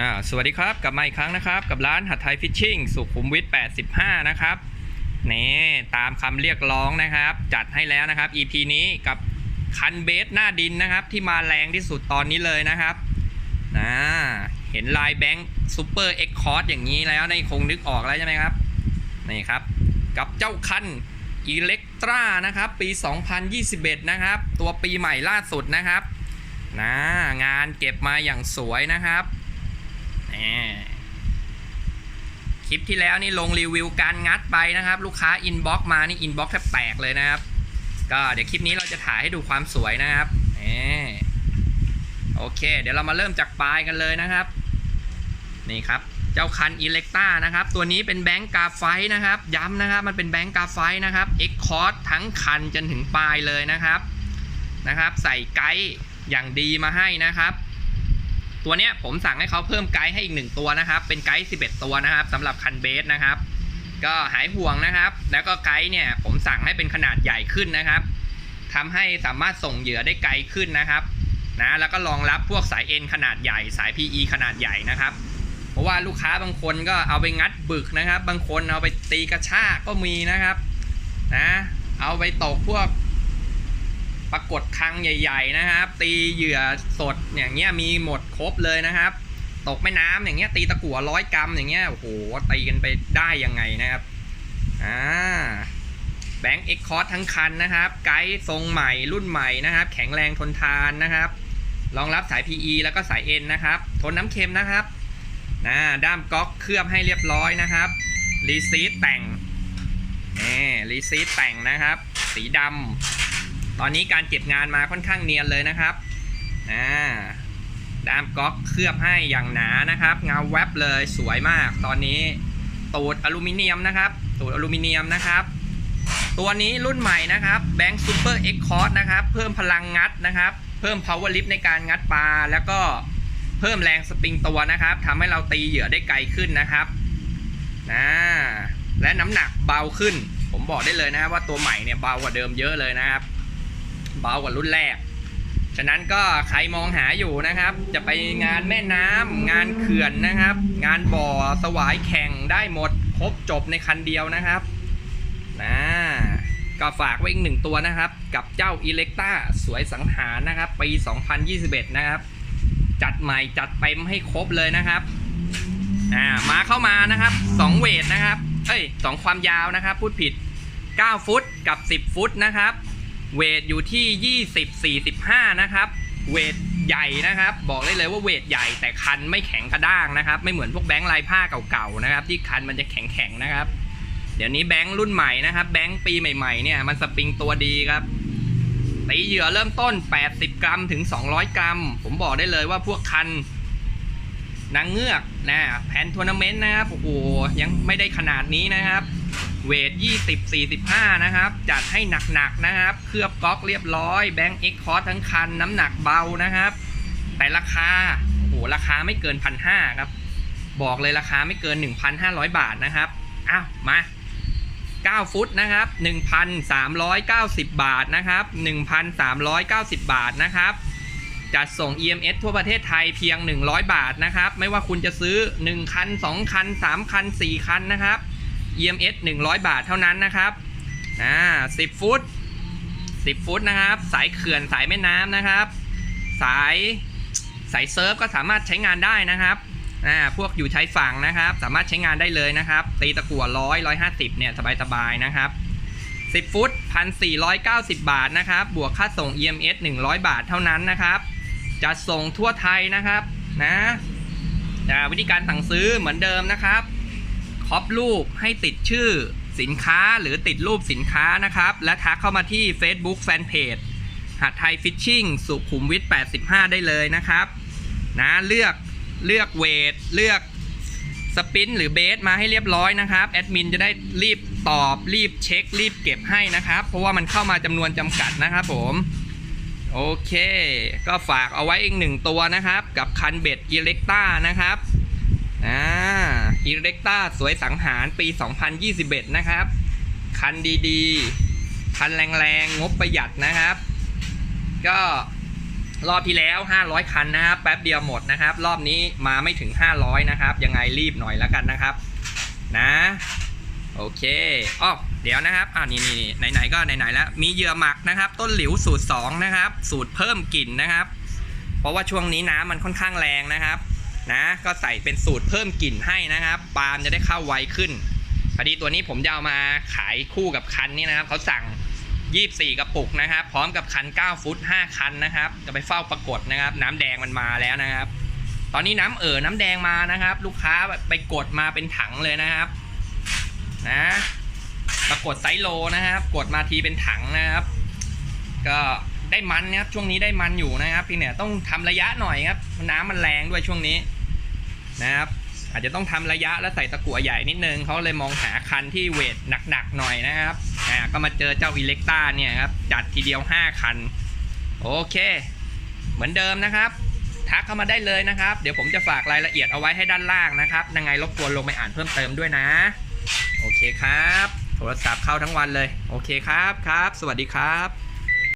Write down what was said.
อ่าสวัสดีครับกลับมาอีกครั้งนะครับ กับร้านหัดไทยฟิชชิ่งสุขุมวิท85 นะครับนี่ตามคำเรียกร้องนะครับ จัดให้แล้วนะครับ EP นี้กับคันเบสหน้าดินนะครับ ที่มาแรงที่สุดตอนนี้เลยนะครับนะเห็นลายแบงค์ซูเปอร์เอ็กคอร์ดอย่างนี้แล้วในคงนึกออกแล้วใช่ไหมครับนี่ครับ กับเจ้าคันอิเล็กตรานะครับ ปี 2021 นะครับ ตัวปีใหม่ล่าสุดนะครับนะงานเก็บมาอย่างสวยนะครับ คลิปที่แล้วนี่ลงรีวิวการงัดไปนะครับ ลูกค้าอินบ็อกมานี่อินบ็อกแทบแตกเลยนะครับ ก็เดี๋ยวคลิปนี้เราจะถ่ายให้ดูความสวยนะครับโอเค เดี๋ยวเรามาเริ่มจากปลายกันเลยนะครับ นี่ครับ เจ้าคันอิเล็กต้านะครับ ตัวนี้เป็นแบงก์กาไฟนะครับ ย้ำนะครับ มันเป็นแบงก์กาไฟนะครับเอ็กคอร์ทั้งคันจนถึงปลายเลยนะครับนะครับ ใส่ไกด์อย่างดีมาให้นะครับ ตัวเนี้ยผมสั่งให้เขาเพิ่มไกด์ให้อีกหนึ่งตัวนะครับ เป็นไกด์11 ตัวนะครับสำหรับคันเบสนะครับ ก็หายห่วงนะครับ แล้วก็ไกด์เนี่ยผมสั่งให้เป็นขนาดใหญ่ขึ้นนะครับทำให้สามารถส่งเหยื่อได้ไกลขึ้นนะครับนะแล้วก็รองรับพวกสายเอ็นขนาดใหญ่สาย PE ขนาดใหญ่นะครับ เพราะว่าลูกค้าบางคนก็เอาไปงัดบึกนะครับ บางคนเอาไปตีกระชากก็มีนะครับนะเอาไปตกพวก ปรากฏคังใหญ่ ๆ นะครับ ตีเหยื่อสดอย่างเงี้ยมีหมดครบเลยนะครับ ตกแม่น้ำอย่างเงี้ย ตีตะกั่วร้อยกรัมอย่างเงี้ยโอ้โหตีกันไปได้ยังไงนะครับอ่าแบงค์เอ็กคอร์ทั้งคันนะครับ ไกด์ทรงใหม่รุ่นใหม่นะครับ แข็งแรงทนทานนะครับรองรับสาย PE แล้วก็สาย N นะครับ ทนน้ำเค็มนะครับนะด้ามก๊อกเคลือบให้เรียบร้อยนะครับรีซีทแต่งนี่รีซีทแต่งนะครับ สีดำ ตอนนี้การเก็บงานมาค่อนข้างเนียนเลยนะครับอ่าด้ามก๊อกเคลือบให้อย่างหนานะครับ เงาแวบเลยสวยมาก ตอนนี้ตูดอลูมิเนียมนะครับตูดอลูมิเนียมนะครับ ตัวนี้รุ่นใหม่นะครับแบงค์ซูเปอร์เอ็กคอร์นะครับ เพิ่มพลังงัดนะครับ เพิ่ม power lift ในการงัดปลาแล้วก็เพิ่มแรงสปริงตัวนะครับทำให้เราตีเหยื่อได้ไกลขึ้นนะครับนะและน้ำหนักเบาขึ้น ผมบอกได้เลยนะครับว่าตัวใหม่เนี่ยเบากว่าเดิมเยอะเลยนะครับ เบากว่ารุ่นแรก ฉะนั้นก็ใครมองหาอยู่นะครับ จะไปงานแม่น้ำงานเขื่อนนะครับ งานบ่อสวายแข่งได้หมดครบจบในคันเดียวนะครับนะก็ฝากไว้อีกหนึ่งตัวนะครับ กับเจ้าอิเล็กต้าสวยสังหารนะครับปี 2021 นะครับ จัดใหม่จัดเต็มให้ครบเลยนะครับอ่ามาเข้ามานะครับ 2 เวทนะครับเอ้ยสองความยาวนะครับ พูดผิด 9 ฟุตกับ 10 ฟุตนะครับ เวทอยู่ที่ 20 45 นะครับ เวทใหญ่นะครับ บอกได้เลยว่าเวทใหญ่แต่คันไม่แข็งกระด้างนะครับ ไม่เหมือนพวกแบงค์ลายผ้าเก่าๆนะครับ ที่คันมันจะแข็งๆนะครับ เดี๋ยวนี้แบงค์รุ่นใหม่นะครับ แบงค์ปีใหม่ๆเนี่ยมันสปริงตัวดีครับตีเหยื่อเริ่มต้น 80 กรัมถึง 200 กรัม ผมบอกได้เลยว่าพวกคันนางเงือกนะแผนทัวร์นาเมนต์นะครับโอ้โหยังไม่ได้ขนาดนี้นะครับ เวท 20 45 นะครับ จัดให้หนักๆนะครับ เคลือบก๊อกเรียบร้อย แบงค์เอ็กคอร์ทั้งคัน น้ำหนักเบานะครับ แต่ราคา โอ้โห ราคาไม่เกินพันห้าครับ บอกเลยราคาไม่เกิน 1,500 บาทนะครับ อ้าว มา 9 ฟุตนะครับ 1,390 บาทนะครับ 1,390 บาทนะครับจัดส่ง EMS ทั่วประเทศไทยเพียง 100 บาทนะครับ ไม่ว่าคุณจะซื้อ 1 คัน 2 คัน 3 คัน 4 คันนะครับ EMS 100 บาทเท่านั้นนะครับอ่า10 ฟุต 10 ฟุตนะครับ สายเขื่อนสายแม่น้ำนะครับ สายสายเซิร์ฟก็สามารถใช้งานได้นะครับอ่าพวกอยู่ชายฝั่งนะครับ สามารถใช้งานได้เลยนะครับ ตีตะกั่วร้อยร้อยห้าสิบเนี่ยสบายๆนะครับ10 ฟุตพันสี่ร้อยเก้าสิบบาทนะครับ บวกค่าส่ง EMS 100 บาทเท่านั้นนะครับ จะส่งทั่วไทยนะครับนะอ่าวิธีการสั่งซื้อเหมือนเดิมนะครับ คอปรูปให้ติดชื่อสินค้าหรือติดรูปสินค้านะครับ และทักเข้ามาที่ Facebook Fanpage หัดไทยฟิชชิ่งสุขุมวิท85 ได้เลยนะครับนะเลือกเลือกเวทเลือกสปินหรือเบสมาให้เรียบร้อยนะครับแอดมินจะได้รีบตอบรีบเช็ค รีบเก็บให้นะครับ เพราะว่ามันเข้ามาจำนวนจำกัดนะครับผมโอเค ก็ฝากเอาไว้อีกหนึ่งตัวนะครับ กับคันเบ็ดอิเล็กต้านะครับ อ่าอิเล็กต้าสวยสังหารปี 2021 นะครับ คันดีๆ คันแรงๆ งบประหยัดนะครับ ก็รอบที่แล้ว 500 คันนะครับ แป๊บเดียวหมดนะครับ รอบนี้มาไม่ถึง 500 นะครับ ยังไงรีบหน่อยแล้วกันนะครับ นะ โอเคอ้อเดี๋ยวนะครับอ่านี่นี่นี่ไหนๆก็ไหนๆแล้ว มีเหยื่อหมักนะครับ ต้นหลิวสูตร 2 นะครับ สูตรเพิ่มกลิ่นนะครับ เพราะว่าช่วงนี้น้ำมันค่อนข้างแรงนะครับ นะ ก็ใส่เป็นสูตรเพิ่มกลิ่นให้นะครับปาล์มจะได้เข้าไวขึ้นพอดีตัวนี้ผมจะเอามาขายคู่กับคันนี้นะครับเขาสั่ง 24 กระปุกนะครับ พร้อมกับคัน 9 ฟุต 5 คันนะครับ จะไปเฝ้าปรากฏนะครับ น้ำแดงมันมาแล้วนะครับ ตอนนี้น้ำเอ่อน้ำแดงมานะครับ ลูกค้าไปกดมาเป็นถังเลยนะครับนะปรากฏไซส์โลนะครับ กดมาทีเป็นถังนะครับ ก็ได้มันนะครับช่วงนี้ได้มันอยู่นะครับพี่เนี่ยต้องทำระยะหน่อยครับน้ำมันแรงด้วยช่วงนี้ นะครับอาจจะต้องทำระยะแล้วใส่ตะกั่วใหญ่นิดนึงเขาเลยมองหาคันที่เวทหนักๆหน่อยนะครับอ่าก็มาเจอเจ้าอิเล็กต้าเนี่ยครับจัดทีเดียว 5 คัน โอเค เหมือนเดิมนะครับทักเข้ามาได้เลยนะครับ เดี๋ยวผมจะฝากรายละเอียดเอาไว้ให้ด้านล่างนะครับยังไงรบกวนลงไปอ่านเพิ่มเติมด้วยนะ โอเคครับ โทรศัพท์เข้าทั้งวันเลย โอเคครับครับ สวัสดีครับ